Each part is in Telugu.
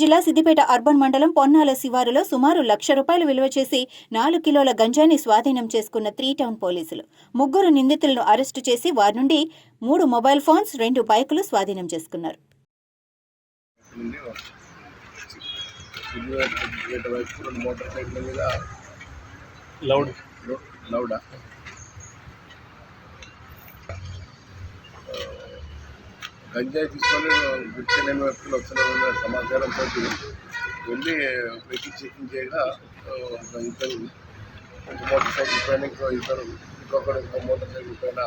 జిల్లా సిద్దిపేట అర్బన్ మండలం పొన్నాల శివారులో సుమారు లక్ష రూపాయలు విలువ చేసి నాలుగు కిలోల గంజాయిని స్వాధీనం చేసుకున్న త్రీ టౌన్ పోలీసులు. ముగ్గురు నిందితులను అరెస్టు చేసి వారి నుండి మూడు మొబైల్ ఫోన్స్ రెండు బైకులు స్వాధీనం చేసుకున్నారు. లౌడా? గంజాయి తీసుకొని గుర్తిలేని వ్యక్తులు వస్తున్న సమాచారంతో వెళ్ళి వెహికల్ చెకింగ్ చేయగా ఒక ఇద్దరు ఒక మోటార్ సైకిల్ పైన ఇంకో ఇద్దరు ఇంకొకరు ఇంకో మోటార్ సైకిల్ పైన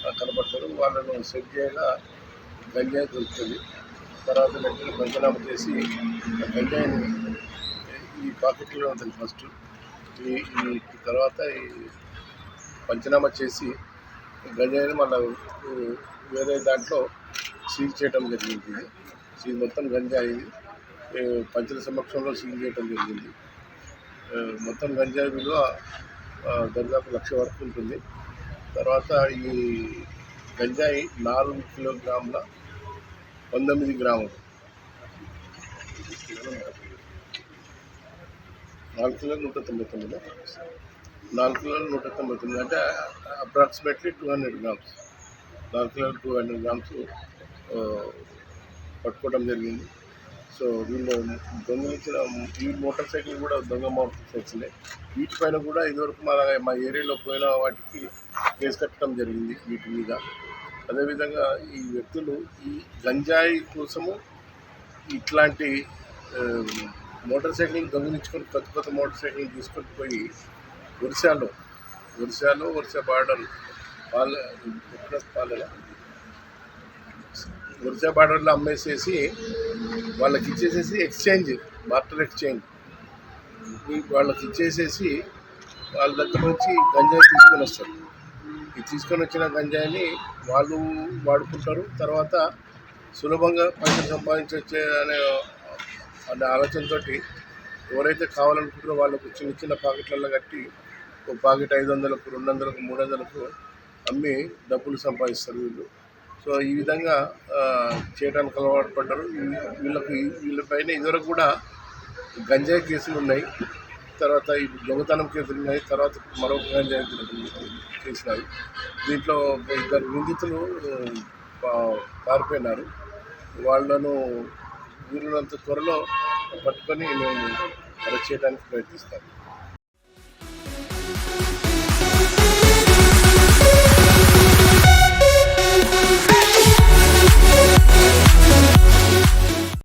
కనబడతారు. కనపడతారు వాళ్ళను సెట్ చేయగా గంజాయి దొరుకుతుంది. తర్వాత వెంటనే పంచనామా చేసి గంజాయిని ఈ పాకెట్లో ఉంటుంది ఫస్ట్. ఈ ఈ తర్వాత ఈ పంచనామా చేసి గంజాయిని మళ్ళీ వేరే దాంట్లో సీజ్ చేయడం జరిగింది. సీజ్ మొత్తం గంజాయి పంచుల సమక్షంలో సీజ్ చేయడం జరిగింది. మొత్తం గంజాయి విలువ దాదాపు లక్ష వరకు ఉంటుంది. తర్వాత ఈ గంజాయి నాలుగు కిలోగ్రాముల పంతొమ్మిది గ్రాములు. నాలుగు కిలోలు నూట తొంభై తొమ్మిది. నాలుగు కిలోలు నూట తొంభై తొమ్మిది. అంటే అప్రాక్సిమేట్లీ టూ హండ్రెడ్ గ్రామ్స్ నాలుగు కిలోలు టూ హండ్రెడ్ గ్రామ్స్ పట్టుకోవడం జరిగింది. సో వీళ్ళు దొంగిలించిన ఈ మోటార్ సైకిల్ కూడా దొంగ మోటార్ సైకిలే. వీటిపైన కూడా ఇదివరకు మా మా ఏరియాలో పోయిన వాటికి కేసు కట్టడం జరిగింది వీటి మీద. అదేవిధంగా ఈ వ్యక్తులు ఈ గంజాయి కోసము ఇట్లాంటి మోటార్ సైకిల్ దొంగిలించుకొని కొత్త కొత్త మోటార్ సైకిల్ తీసుకొని పోయి ఒరిసాలో ఒరిసాలో ఒరిసా బార్డర్ పాల ఎక్కడ ఉర్జా బార్డర్లో అమ్మేసేసి వాళ్ళకి ఇచ్చేసేసి ఎక్స్చేంజ్ బార్టర్ ఎక్స్చేంజ్. వాళ్ళకి ఇచ్చేసేసి వాళ్ళ దగ్గర నుంచి గంజాయి తీసుకొని వస్తారు. ఈ తీసుకొని వచ్చిన గంజాయిని వాళ్ళు వాడుకుంటారు. తర్వాత సులభంగా పైసలు సంపాదించవచ్చే అనే అనే ఆలోచనతో ఎవరైతే కావాలనుకుంటారో వాళ్ళకు చిన్న చిన్న పాకెట్లలో కట్టి ఒక పాకెట్ ఐదు వందలకు రెండు వందలకు మూడు వందలకు అమ్మి డబ్బులు సంపాదిస్తారు వీళ్ళు. సో ఈ విధంగా చేయడానికి అలవాటు పడ్డారు. వీళ్ళకు వీళ్ళకి వీళ్ళపైన ఇదివరకు కూడా గంజాయి కేసులు ఉన్నాయి. తర్వాత ఈ దొంగతనం కేసులు ఉన్నాయి. తర్వాత మరొక గంజాయి చేసినాయి దీంట్లో ఇద్దరు నిందితులు పారిపోయినారు. వాళ్ళను వీళ్ళంత త్వరలో పట్టుకొని మేము అరెస్ట్ చేయడానికి ప్రయత్నిస్తాం.